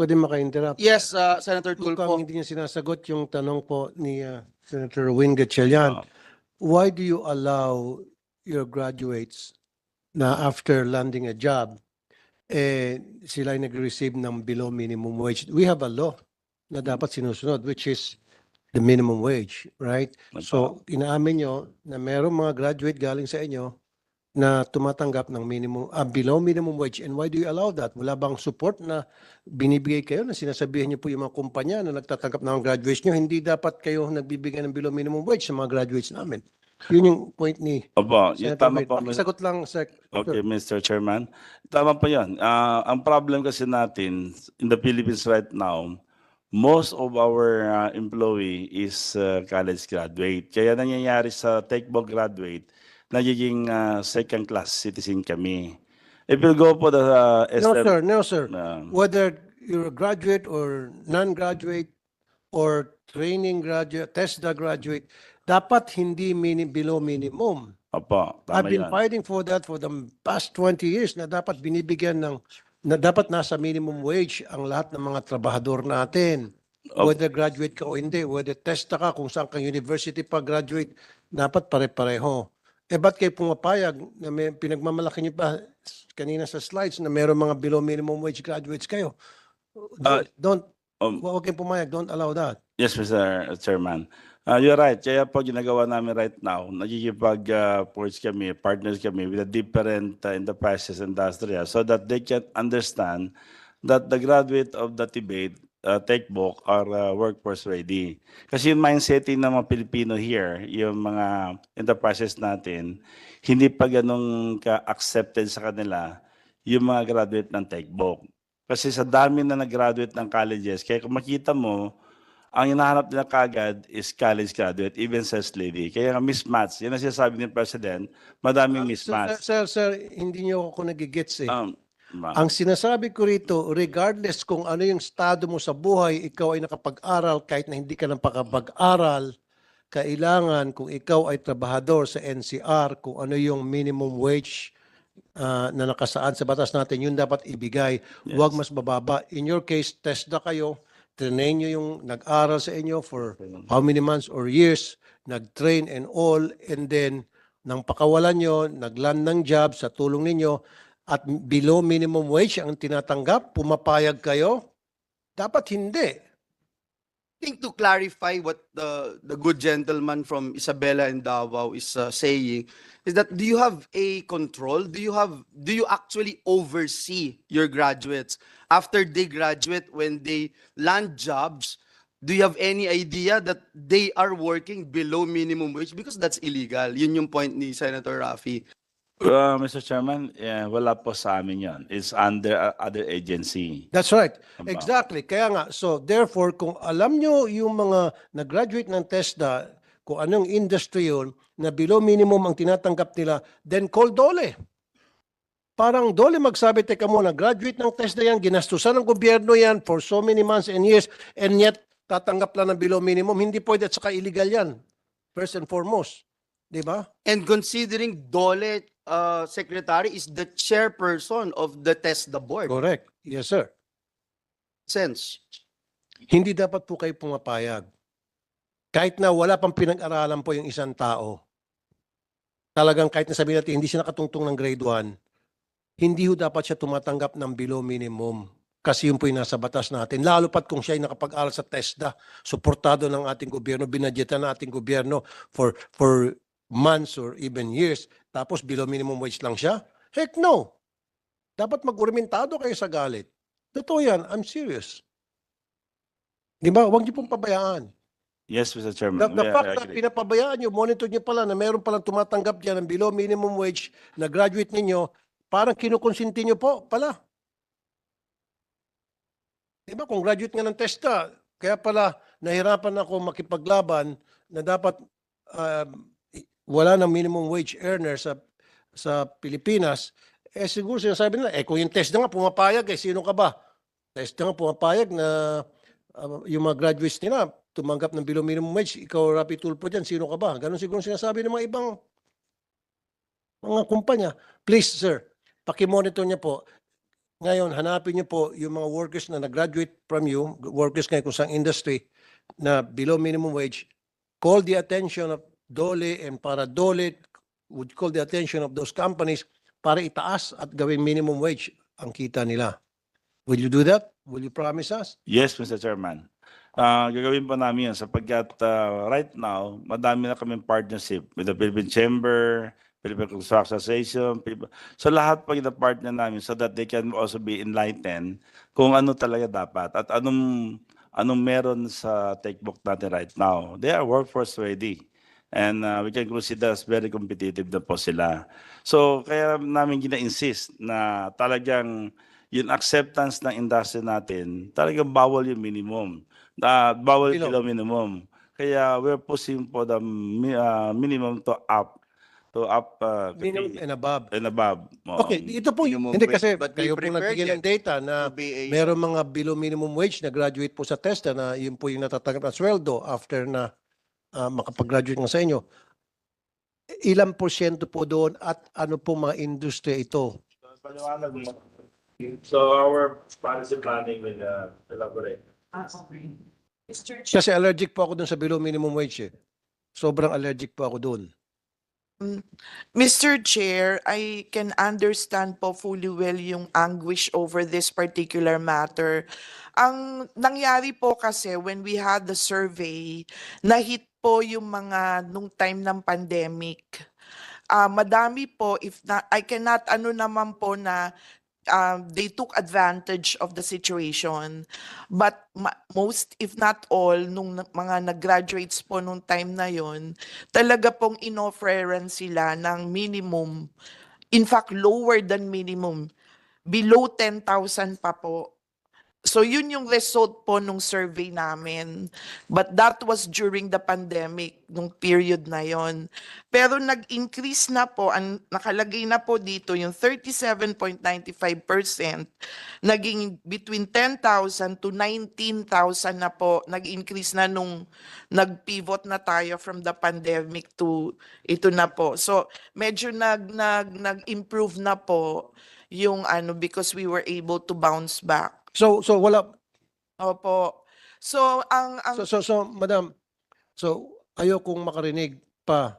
Pwede maka-interrupt. Yes, uh, Senator Mukhang Tulfo. hindi niya sinasagot yung tanong po ni uh, Senator Win Gatchalian. Ah. Why do you allow your graduates na after landing a job, eh, sila ay nag-receive ng below minimum wage? We have a law na dapat sinusunod, which is the minimum wage, right? So, inaamin nyo na merong mga graduate galing sa inyo na tumatanggap ng minimum, ah, below minimum wage. And why do you allow that? Wala bang support na binibigay kayo na sinasabihan niyo po yung mga kumpanya na nagtatanggap ng graduates niyo, hindi dapat kayo nagbibigay ng below minimum wage sa mga graduates namin. Yun yung point ni Opo, yung Senator tama Wade. po. Sagot lang, Sec. Okay, Mr. Chairman. Tama po yan. Ah, ang problem kasi natin in the Philippines right now, most of our ah, employee is ah, college graduate. Kaya nangyayari sa Techbook graduate, nagiging ah, second class citizen kami. If you go po the uh, No, sir. No, sir. Ah, Whether you're a graduate or non-graduate or training graduate, TESDA graduate, dapat hindi mini, below minimum. opo, I've tama been yan. fighting for that for the past 20 years na dapat binibigyan ng na dapat nasa minimum wage ang lahat ng mga trabahador natin. Opo. Whether graduate ka o hindi, whether testa ka kung saan kang university pa graduate, dapat pare-pareho. Eh ba't kayo pumapayag na may pinagmamalaki niyo pa kanina sa slides na meron mga below minimum wage graduates kayo? Ah, Don't, Um, huwag kayong pumayag, don't allow that. Yes, Mr. Chairman. Uh, you're right. Kaya po ginagawa namin right now, nagkikipag-forge kami, partners kami with the different uh, enterprises, industria, so that they can understand that the graduate of the debate uh, textbook are uh, workforce ready. Kasi yung mindsetting ng mga Pilipino here, yung mga enterprises natin, hindi pa ganun ka-accepted sa kanila yung mga graduate ng textbook. Kasi sa dami na nag-graduate ng colleges, kaya kung makita mo, ang hinahanap nila kagad is college graduate, even sales lady. Kaya nga mismatch, yan ang sinasabi ni President, madaming Sir, mismatch. sir, sir, hindi niyo ako nagigets eh. Um, Ang sinasabi ko rito, regardless kung ano yung estado mo sa buhay, ikaw ay nakapag-aral kahit na hindi ka nakapag-aral, kailangan kung ikaw ay trabahador sa NCR, kung ano yung minimum wage ah, na nakasaad sa batas natin, yun dapat ibigay. Huwag mas bababa. In your case, TESDA kayo, train nyo yung nag-aral sa inyo for how many months or years, nag-train and all, and then nang pakawalan nyo, nagland ng job sa tulong ninyo, at below minimum wage ang tinatanggap, pumapayag kayo? Dapat hindi. I think to clarify what the the good gentleman from Isabela and Davao is uh, saying is that do you have a control? Do you have do you actually oversee your graduates after they graduate when they land jobs? Do you have any idea that they are working below minimum wage because that's illegal? Yun yung point ni Senator Rafi. Uh, Mr. Chairman, eh, wala po sa amin yan. It's under uh, other agency. That's right. Aba. Exactly. Kaya nga, so therefore, kung alam nyo yung mga nag-graduate ng TESDA, kung anong industry yun, na below minimum ang tinatanggap nila, then call Dole. Parang Dole magsabi, teka muna, graduate ng TESDA yan, ginastusan ng gobyerno yan for so many months and years, and yet tatanggap lang ng below minimum. Hindi pwede at saka illegal yan. First and foremost. Di ba? And considering Dole uh, Secretary is the chairperson of the TESDA board. Correct. Yes, sir. Sense. Hindi dapat po kayo pumapayag. Kahit na wala pang pinag-aralan po yung isang tao, talagang kahit na sabihin natin hindi siya nakatungtong ng grade 1, hindi ho dapat siya tumatanggap ng below minimum. Kasi yun po yung nasa batas natin. Lalo pat kung siya ay nakapag-aral sa TESDA, suportado ng ating gobyerno, binadyetan ng ating gobyerno for, for months or even years, tapos below minimum wage lang siya? Heck no! Dapat mag-urmentado kayo sa galit. Totoo yan, I'm serious. Di ba? Huwag niyo pong pabayaan. Yes, Mr. Chairman. The, the I fact na agree. pinapabayaan niyo, monitor niyo pala na meron palang tumatanggap dyan ng below minimum wage na graduate ninyo, parang kinukonsinti niyo po pala. Di ba? Kung graduate nga ng TESTA, kaya pala nahirapan ako makipaglaban na dapat i- wala ng minimum wage earner sa sa Pilipinas, eh siguro sinasabi nila, eh kung yung TESDA nga pumapayag, eh sino ka ba? TESDA nga pumapayag na uh, yung mga graduates nila tumanggap ng below minimum wage, ikaw Rapi Tulpo dyan, sino ka ba? Ganon siguro sinasabi ng mga ibang mga kumpanya. Please, sir, pakimonitor niya po. Ngayon, hanapin niyo po yung mga workers na nag-graduate from you, workers ngayon kung saan industry na below minimum wage, call the attention of Dole and para Dole would call the attention of those companies para itaas at gawing minimum wage ang kita nila. Will you do that? Will you promise us? Yes, Mr. Chairman. Ah, gagawin po namin yun sapagkat ah, right now, madami na kami partnership with the Philippine Chamber, Philippine Construction Association. So lahat po yung partner namin so that they can also be enlightened kung ano talaga dapat at anong anong meron sa textbook natin right now. They are workforce ready. And ah, we can consider as very competitive na po sila. So kaya namin gina-insist na talagang yung acceptance ng industry natin, talagang bawal yung minimum. Uh, bawal Below. below minimum. Kaya we're pushing for the mi- uh, minimum to up to up uh, Minimum and above. and above. Oo. Okay, ito po, Minimum hindi wage, kasi but kayo po nagbigay ng data na To be a- meron mga below minimum wage na graduate po sa TESTA na yun po yung natatanggap na sweldo after na ah, makapag-graduate nga sa inyo. Ilang porsyento po doon at ano po mga industriya ito? Paliwanag mo. So our policy planning will uh, elaborate. Ah, okay. Mr. Chair, Kasi allergic po ako doon sa below minimum wage eh. Sobrang allergic po ako doon. Mr. Chair, I can understand po fully well yung anguish over this particular matter. Ang nangyari po kasi when we had the survey, nahit po yung mga nung time ng pandemic. Ah, madami po if na I cannot ano naman po na um, they took advantage of the situation. But most, if not all, nung mga nag-graduates po nung time na yon, talaga pong inofferan sila ng minimum. In fact, lower than minimum. Below 10,000 pa po. So yun yung result po nung survey namin. But that was during the pandemic, nung period na yon. Pero nag-increase na po, ang nakalagay na po dito, yung 37.95% naging between 10,000 to 19,000 na po. Nag-increase na nung nag-pivot na tayo from the pandemic to ito na po. So medyo nag, nag, nag-improve na po yung ano because we were able to bounce back. So, so wala, Opo. So ang ang so, so, so, madam, so, ayokong makarinig pa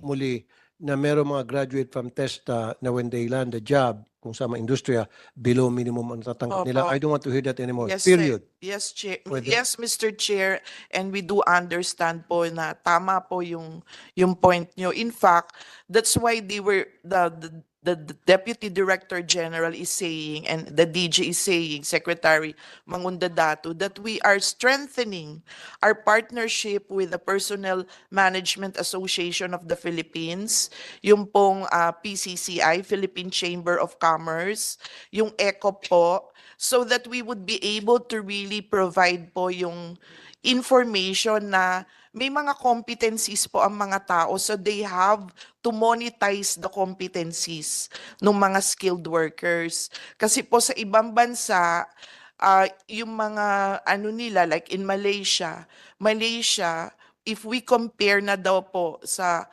muli na meron mga graduate from TESTA na when they land a job, kung sa mga industriya, below minimum ang tatanggap nila. Opo. I don't want to hear that anymore. Yes, sir. Period. Yes, Chair. Pwede. Yes, Mr. Chair, and we do understand po na tama po yung yung point nyo. In fact, that's why they were the the, the, Deputy Director General is saying and the DG is saying, Secretary Mangunda Datu, that we are strengthening our partnership with the Personnel Management Association of the Philippines, yung pong ah, PCCI, Philippine Chamber of Commerce, yung ECO po, so that we would be able to really provide po yung information na may mga competencies po ang mga tao so they have to monetize the competencies ng mga skilled workers. Kasi po sa ibang bansa, ah, yung mga ano nila like in Malaysia, Malaysia, if we compare na daw po sa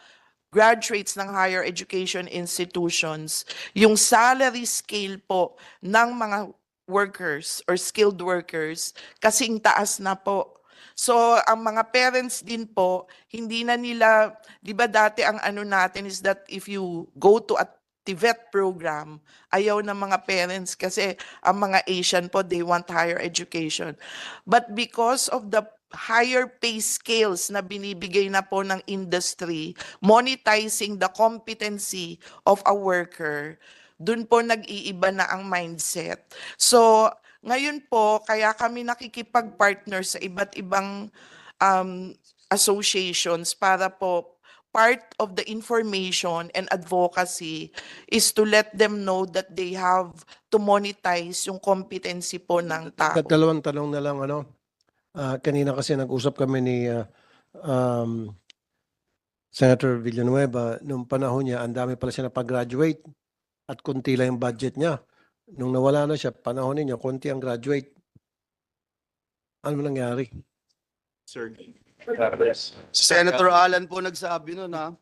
graduates ng higher education institutions, yung salary scale po ng mga workers or skilled workers kasing taas na po. So ang mga parents din po, hindi na nila, 'di ba dati ang ano natin is that if you go to a TVET program, ayaw ng mga parents kasi ang mga Asian po, they want higher education. But because of the higher pay scales na binibigay na po ng industry, monetizing the competency of a worker, dun po nag-iiba na ang mindset. So, ngayon po, kaya kami nakikipag-partner sa iba't ibang um, associations para po part of the information and advocacy is to let them know that they have to monetize yung competency po ng tao. Tat- Dalawang tanong na lang, ano. Ah, kanina kasi nag-usap kami ni ah, um, Senator Villanueva. Nung panahon niya, ang dami pala siya na pag-graduate at kunti lang yung budget niya. Nung nawala na siya, panahon ninyo, konti ang graduate. Ano nangyari? Sir. Senator Alan po nagsabi nun ha.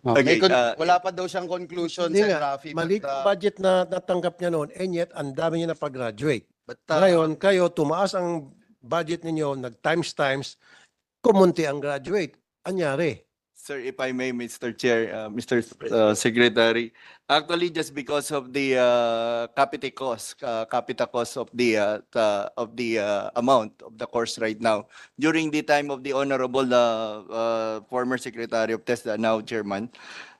May Okay, con- uh, wala pa daw siyang conclusion, Hindi Sen. nga, Rafi. maliit but, ang uh, budget na natanggap niya noon and yet ang dami niya na pag-graduate. but, uh, Ngayon, kayo, tumaas ang budget ninyo, nag-times times, kumunti ang graduate. Anyari? Sir, if I may, Mr. Chair, uh, Mr. uh, Secretary, actually just because of the uh, capital cost, uh, cost of the uh, the- of the uh, amount of the course right now, during the time of the honorable uh, uh, former Secretary of TESDA, now Chairman,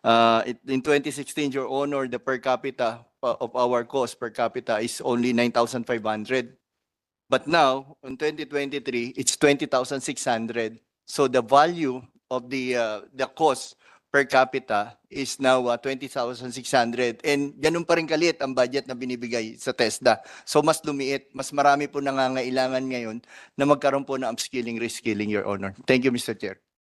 uh, it- in 2016, Your Honor, the per capita uh, of our cost per capita is only 9,500. But now, in 2023, it's 20,600. So the value of the uh, the cost per capita is now uh, 20,600 and ganun pa rin kaliit ang budget na binibigay sa TESDA. So mas lumiit, mas marami po nangangailangan ngayon na magkaroon po ng upskilling, reskilling, Your Honor. Thank you, Mr. Chair.